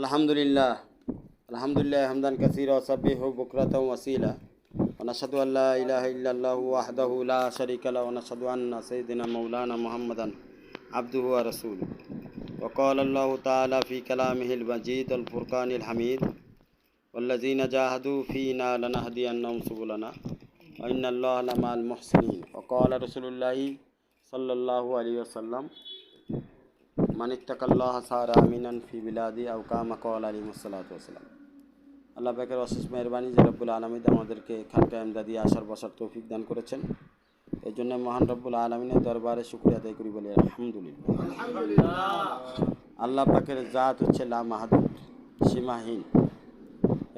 الحمد لله الحمد لله حمدا كثيرا وسبحه بكرة وسيلة ونشهد أن لا إله إلا الله وحده لا شريك له ونشهد أن سيدنا مولانا محمدا عبده ورسوله وقال الله تعالى في كلامه المجيد الفرقان الحميد والذين جاهدوا فينا لنهدينهم سبلنا وإن الله لمع المحسنين وقال رسول الله صلى الله عليه وسلم মান ইত্তাকাল্লাহ সারা আমিনান ফি বিলাদি আও কামা কওয়াল আলী মুসাল্লাতু ওয়াসালাম আল্লাহ পাকের অশেষ মেহরবানি যে রব্বুল আলমিদ আমাদেরকে খানকা এমদা দিয়ে আসার বসার তৌফিক দান করেছেন। এই জন্য মহান রব্বুল আলমিনের দরবারে শুক্রিয়া আদায় করি বলি আলহামদুলিল্লাহ। আল্লাহ পাকের জাত হচ্ছে লা মাহাদুদ সীমাহীন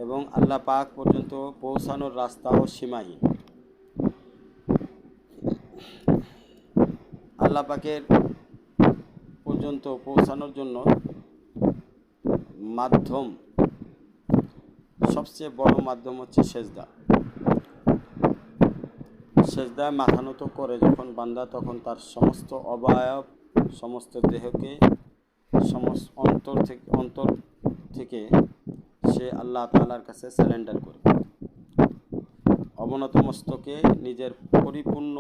এবং আল্লাহ পাক পর্যন্ত পৌঁছানোর রাস্তাও সীমাহীন। আল্লাহ পাকের পর্যন্ত পৌঁছানোর জন্য মাধ্যম, সবচেয়ে বড় মাধ্যম হচ্ছে সেজদা। সেজদায় মাথা নত করে যখন বান্দা, তখন তার সমস্ত অবায়ব, সমস্ত দেহকে, সমস্ত অন্তর থেকে অন্তর থেকে সে আল্লাহ তালার কাছে স্যালেন্ডার করে। অবনত মস্তকে নিজের পরিপূর্ণ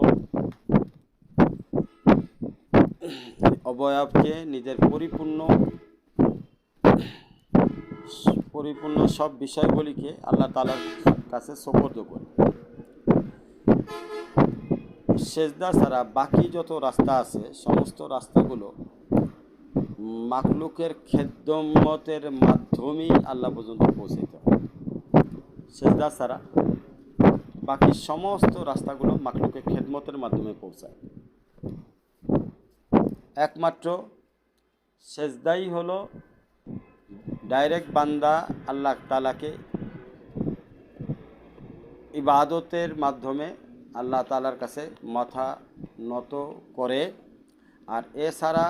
অবয়বকে নিজের পরিপূর্ণ পরিপূর্ণ সব বিষয়গুলিকে আল্লাহ তালার কাছে সোপর্দ করে সেজদা ছাড়া বাকি যত রাস্তা আছে, সমস্ত রাস্তাগুলো মাকলুকের খেদমতের মাধ্যমেই আল্লাহ পর্যন্ত পৌঁছাইতে হয় সেজদা ছাড়া বাকি সমস্ত রাস্তাগুলো মাকলুকের খেদমতের মাধ্যমে পৌঁছায়। একমাত্র সেজদাই হলো ডাইরেক্ট বান্দা আল্লাহ তালাকে ইবাদতের মাধ্যমে আল্লাহ তালার কাছে মাথা নত করে। আর এছাড়া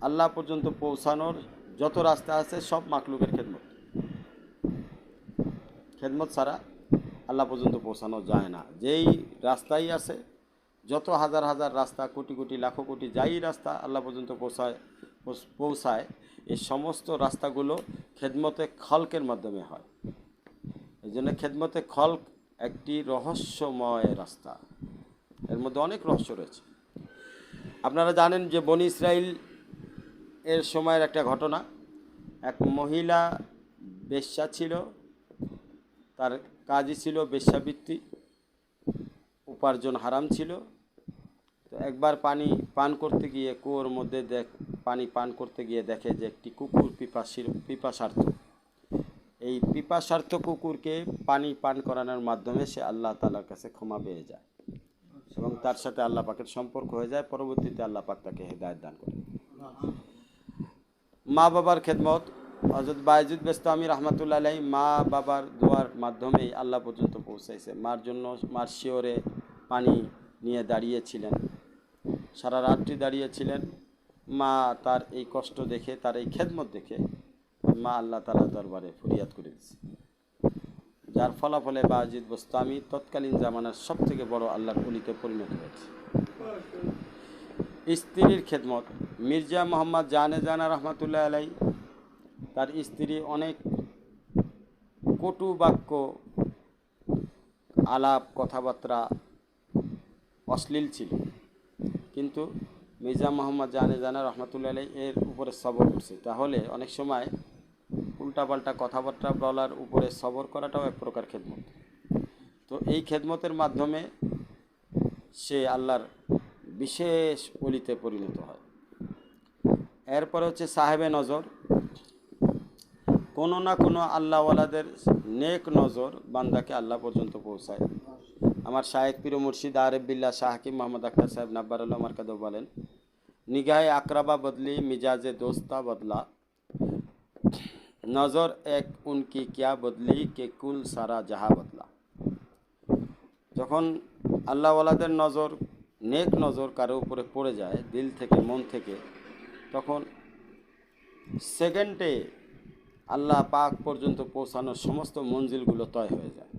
আল্লাহ পর্যন্ত পৌঁছানোর যত রাস্তা আছে সব মাকলুকের খেদমত। খেদমত ছাড়া আল্লাহ পর্যন্ত পৌঁছানো যায় না। যেই রাস্তাই আছে যত হাজার হাজার রাস্তা, কোটি কোটি, লাখো কোটি যাই রাস্তা আল্লাহ পর্যন্ত পৌঁছায় পৌঁছায়, এই সমস্ত রাস্তাগুলো খেদমতে খলকের মাধ্যমে হয়। এই জন্য খেদমতে খলক একটি রহস্যময় রাস্তা। এর মধ্যে অনেক রহস্য রয়েছে। আপনারা জানেন যে বনি ইসরায়েল এর সময়ের একটা ঘটনা। এক মহিলা বেশ্যা ছিল, তার কাজই ছিল বেশ্যাবৃত্তি উপার্জন হারাম ছিল। একবার পানি পান করতে গিয়ে কুয়োর মধ্যে দেখ, পানি পান করতে গিয়ে দেখে যে একটি কুকুর পিপাসির, পিপাসার্থ। এই পিপাসার্থ কুকুরকে পানি পান করানোর মাধ্যমে সে আল্লাহ তালার কাছে ক্ষমা পেয়ে যায় এবং তার সাথে আল্লাহ পাকের সম্পর্ক হয়ে যায়। পরবর্তীতে আল্লাহ পাক তাকে হেদায়ত দান করে। মা বাবার খেদমত। হজরত বাইজুদ বেস্তামি রহমতুল্লাহ আলাই মা বাবার দোয়ার মাধ্যমেই আল্লাহ পর্যন্ত পৌঁছাইছে। মার জন্য, মার শিওরে পানি নিয়ে দাঁড়িয়েছিলেন। সারা রাত্রি দাঁড়িয়েছিলেন। মা তার এই কষ্ট দেখে, তার এই খেদমত দেখে মা আল্লাহ তালা দরবারে ফরিয়াদ করে দিচ্ছে যার ফলাফলে বাজিদ বোস্তামি তৎকালীন জামানার সব থেকে বড় আল্লাহর অলিতে পরিণত হয়েছে। স্ত্রীর খেদমত, মির্জা মোহাম্মদ জানে জানা রহমতুল্লাহ আলাই তার স্ত্রী অনেক কটু বাক্য, আলাপ, কথাবার্তা অশ্লীল ছিল। কিন্তু মির্জা মোহাম্মদ জানে জানা রহমতুল্লাহ আলাই এর উপরে সবর করছে। তাহলে অনেক সময় উল্টাপাল্টা কথাবার্তা বলার উপরে সবর করাটাও এক প্রকার খেদমত। তো এই খেদমতের মাধ্যমে সে আল্লাহর বিশেষ অলিতে পরিণত হয়। এরপর হচ্ছে সাহেবে নজর। কোনো না কোনো আল্লাহওয়ালাদের নেক নজর বান্দাকে আল্লাহ পর্যন্ত পৌঁছায়। আমার শাহেক পীর মুর্শিদ আরেবিল্লা শাহ হাকিম মোহাম্মদ আখতার সাহেব নাব্বারুল্লাহ মার্কাদব বলেন, নিগাহে আকরাবা বদলি, মিজাজে দোস্তা বদলা। নজর এক উনকি কিয়া বদলি, কে কুল সারা জাহা বদলা। যখন আল্লাহওয়ালাদের নজর, নেক নজর কারও উপরে পড়ে যায়, দিল থেকে মন থেকে, তখন সেকেন্ডে আল্লাহ পাক পর্যন্ত পৌঁছানোর সমস্ত মঞ্জিলগুলো তয় হয়ে যায়।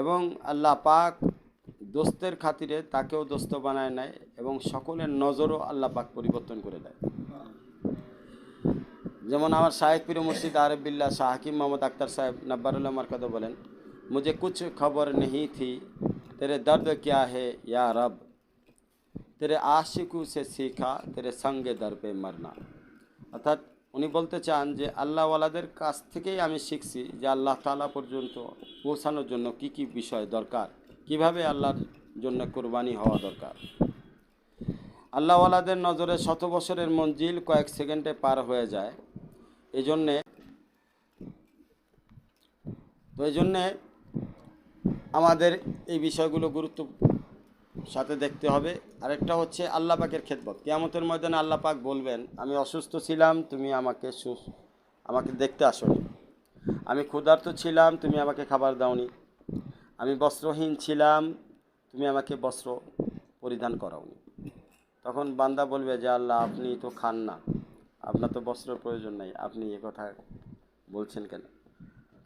এবং আল্লাহ পাক দোস্তের খাতিরে তাকেও দোস্ত বানায় নেয় এবং সকলের নজরও আল্লাহ পাক পরিবর্তন করে দেয়। যেমন আমার শাহেদ পীর মুর্শিদ আরবিল্লা শাহ হাকিম মোহাম্মদ আক্তার সাহেব নব্বারুল্লাহ কথা বলেন, মুঝে কুছ খবর নেই থি, তেরে দর্দ ক্যা হে ইয়া রব, তেরে আশিকু সে শিখা, তেরে সঙ্গে দর পে মরনা। অর্থাৎ উনি বলতে চান যে আল্লাহওয়ালাদের কাছ থেকেই আমি শিখছি যে আল্লাহ তালা পর্যন্ত পৌঁছানোর জন্য কি কি বিষয় দরকার, কীভাবে আল্লাহর জন্য কোরবানি হওয়া দরকার। আল্লাহওয়ালাদের নজরে শত বছরের মঞ্জিল কয়েক সেকেন্ডে পার হয়ে যায়। এই জন্যে তো এই জন্যে আমাদের এই বিষয়গুলো গুরুত্ব সাথে দেখতে হবে। আরেকটা হচ্ছে আল্লাহ পাকের খেদমত। কেয়ামতের ময়দানে আল্লাহ পাক বলবেন, আমি অসুস্থ ছিলাম, তুমি আমাকে সুস, আমাকে দেখতে আসনি। আমি ক্ষুধার্ত ছিলাম, তুমি আমাকে খাবার দাওনি। আমি বস্ত্রহীন ছিলাম, তুমি আমাকে বস্ত্র পরিধান করাওনি। তখন বান্দা বলবে যে, আল্লাহ, আপনি তো খান না। আপনার তো বস্ত্রের প্রয়োজন নেই। আপনি এ কথা বলছেন কেন?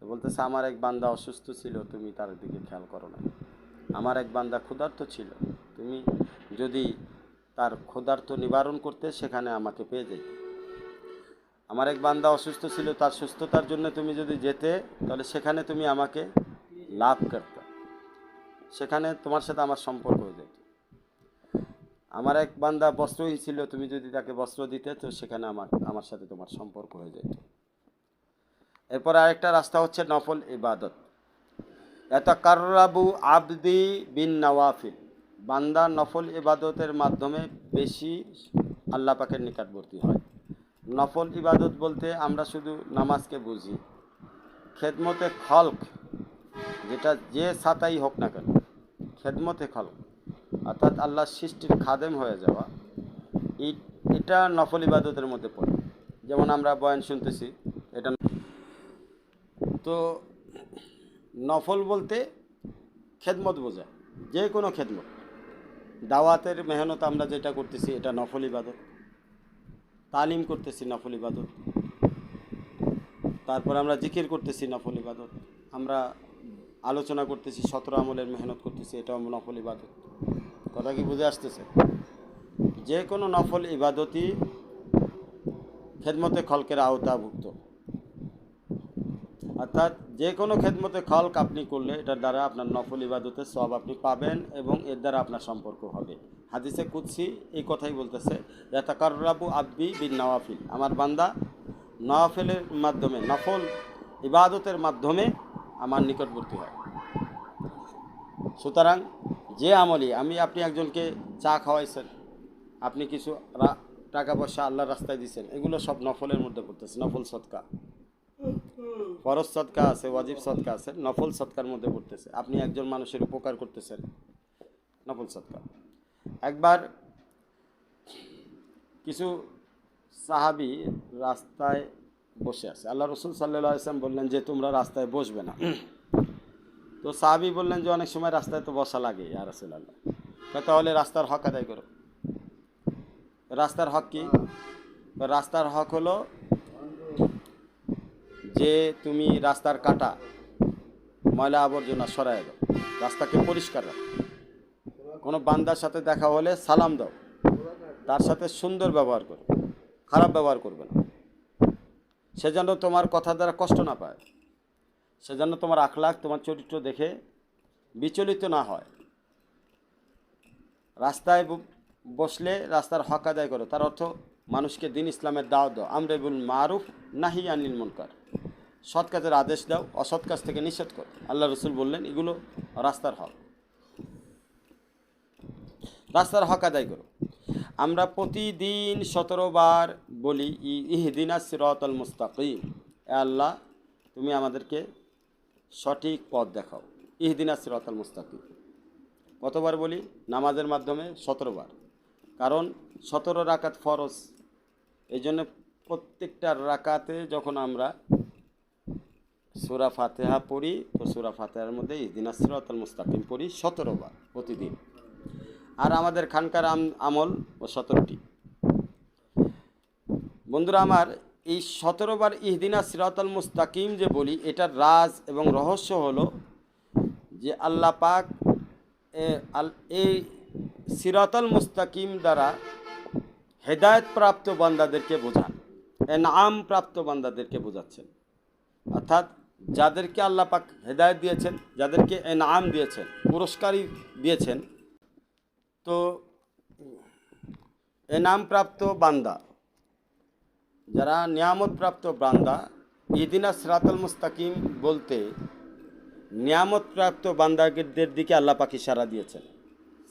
তো বলতেছে, আমার এক বান্দা অসুস্থ ছিল, তুমি তার দিকে খেয়াল করো না আমার এক বান্দা ক্ষুধার্ত ছিল। তুমি যদি তার ক্ষুধার্ত নিবারণ করতে সেখানে আমাকে পেয়ে যেতে। আমার এক বান্দা অসুস্থ ছিল, তার সুস্থতার জন্য তুমি যদি যেতে, তাহলে সেখানে তুমি আমাকে লাভ করতে। সেখানে তোমার সাথে আমার সম্পর্ক হয়ে যেত। আমার এক বান্দা বস্ত্রহীন ছিল, তুমি যদি তাকে বস্ত্র দিতে, তো সেখানে আমার আমার সাথে তোমার সম্পর্ক হয়ে যেত। এরপর আরেকটা রাস্তা হচ্ছে নফল ইবাদত। এত কার্রাবু আবদি বিন নওয়াফিল বান্দা নফল ইবাদতের মাধ্যমে বেশি আল্লাহ পাকের নিকটবর্তী হয়। নফল ইবাদত বলতে আমরা শুধু নামাজকে বুঝি। খেদমতে খলক, যেটা যে সাতাই হোক না কেন, খেদমতে খলক। অর্থাৎ আল্লাহ সৃষ্টির খাদেম হয়ে যাওয়া। এটা নফল ইবাদতের মধ্যে পড়ে। যেমন আমরা বয়ান শুনতেছি, এটা তো নফল বলতে খেদমত বোঝায়, যে কোনো খেদমত। দাওয়াতের মেহনত আমরা যেটা করতেছি, এটা নফল ইবাদত। তালিম করতেছি, নফল ইবাদত। তারপর আমরা জিকির করতেছি, নফল ইবাদত। আমরা আলোচনা করতেছি, সতেরো আমলের মেহনত করতেছি, এটাও নফল ইবাদত। কথা কি বুঝে আসতেছে? যে কোনো নফল ইবাদতই খেদমতে খলকের আওতাভুক্ত। অর্থাৎ যে কোনো খেদমতে খলক আপনি করলে এটার দ্বারা আপনার নফল ইবাদতের সব আপনি পাবেন এবং এর দ্বারা আপনার সম্পর্ক হবে। হাদিসে কুৎসি এই কথাই বলতেছে তাকার্রাবু আব্বি বিন নওয়াফিল আমার বান্দা, নওয়াফিলের মাধ্যমে, নফল ইবাদতের মাধ্যমে আমার নিকটবর্তী হয়। সুতরাং যে আমলি আমি, আপনি একজনকে চা খাওয়াইছেন, আপনি কিছু টাকা পয়সা আল্লাহর রাস্তায় দিচ্ছেন এগুলো সব নফলের মধ্যে পড়তেছে, নফল সৎকা। ফরজ সৎকা আছে, ওয়াজিব সৎকা আছে, নফল সৎকার মধ্যে পড়তেছে। আপনি একজন মানুষের উপকার করতেছেন, নফল সৎকা একবার কিছু সাহাবি রাস্তায় বসে আছে। আল্লাহ রসুল সাল্লাহ আসলাম বললেন যে, তোমরা রাস্তায় বসবে না। তো সাহাবি বললেন যে, অনেক সময় রাস্তায় তো বসা লাগে আর রাসুল আল্লাহ তাহলে রাস্তার হক আদায় করো। রাস্তার হক কি? রাস্তার হক হলো যে তুমি রাস্তার কাটা, ময়লা আবর্জনা সরাই দাও, রাস্তাকে পরিষ্কার রাখো। কোনো বান্দার সাথে দেখা হলে সালাম দাও, তার সাথে সুন্দর ব্যবহার করো, খারাপ ব্যবহার করবে না। সে যেন তোমার কথা দ্বারা কষ্ট না পায়, সে যেন তোমার আখলাখ, তোমার চরিত্র দেখে বিচলিত না হয়। রাস্তায় বসলে রাস্তার হক আদায় করো, তার অর্থ মানুষকে দিন ইসলামের দাও। দাও আমরেবুল মারুফ, নাহি আনিল মুনকার। সৎ কাজের আদেশ দাও, অসৎ কাজ থেকে নিষেধ করো। আল্লাহ রসুল বললেন, এগুলো রাস্তার হক। রাস্তার হক আদায় করো। আমরা প্রতিদিন সতেরো বার বলি ইহদিনা সিরতল মুস্তাকিম। এ আল্লাহ, তুমি আমাদেরকে সঠিক পথ দেখাও। ইহদিনা সিরতল মুস্তাকিম। কতবার বলি? নামাজের মাধ্যমে সতেরো বার। কারণ সতেরো রাকাত ফরজ। এই জন্য প্রত্যেকটা রাকাতে যখন আমরা সুরা ফাতেহা পড়ি, তো সুরা ফাতেহার মধ্যে ইদিন আসরাতাল মুস্তাকিম পড়ি সতেরোবার প্রতিদিন। আর আমাদের খানকার আমল ও সতেরোটি। বন্ধুরা আমার, এই সতেরোবার ইহদিনা সিরাতাল মুস্তাকিম যে বলি, এটার রাজ এবং রহস্য হলো যে আল্লাহ পাক এই সিরাতাল মুস্তাকিম দ্বারা হেদায়তপ্রাপ্ত বান্দাদেরকে বোঝান। এনাম প্রাপ্ত বান্দাদেরকে বোঝাচ্ছেন। অর্থাৎ যাদেরকে আল্লাহ পাক হেদায়ত দিয়েছেন, যাদেরকে এনাম দিয়েছেন, পুরস্কারই দিয়েছেন, তো এনাম প্রাপ্ত বান্দা, যারা নিয়ামত প্রাপ্ত বান্দা ইদিনা সিরাতুল মুস্তাকিম বলতে নিয়ামত প্রাপ্ত বান্দাদের দিকে আল্লাহ পাক ইশারা দিয়েছেন।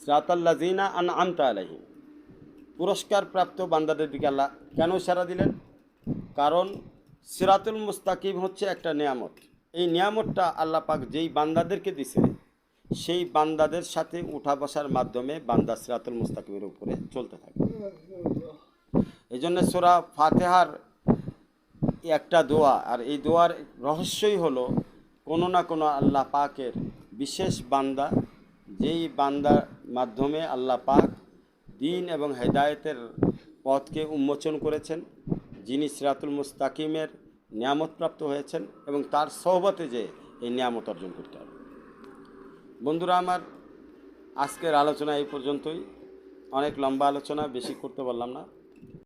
সিরাতাল্লাজিনা আন আমতা আলাইহিম। পুরস্কার প্রাপ্ত বান্দাদের দিকে আল্লাহ কেন ইশারা দিলেন? কারণ সিরাতুল মুস্তাকিম হচ্ছে একটা নিয়ামত। এই নিয়ামতটা আল্লাহ পাক যেই বান্দাদেরকে দিছে, সেই বান্দাদের সাথে উঠা বসার মাধ্যমে বান্দা সিরাতুল মুস্তাকিমের উপরে চলতে থাকে। এই জন্য সোরা ফাতেহার একটা দোয়া, আর এই দোয়ার রহস্যই হলো কোনো না কোনো আল্লাহ পাকের বিশেষ বান্দা, যেই বান্দার মাধ্যমে আল্লাহ পাক দিন এবং হেদায়তের পথকে উন্মোচন করেছেন, যিনি সিরাতুল মুস্তাকিমের নিয়ামতপ্রাপ্ত হয়েছেন এবং তার সহবতে যে এই নিয়ামত অর্জন করতে হবে। বন্ধুরা আমার, আজকের আলোচনা এই পর্যন্তই। অনেক লম্বা আলোচনা, বেশি করতে পারলাম না।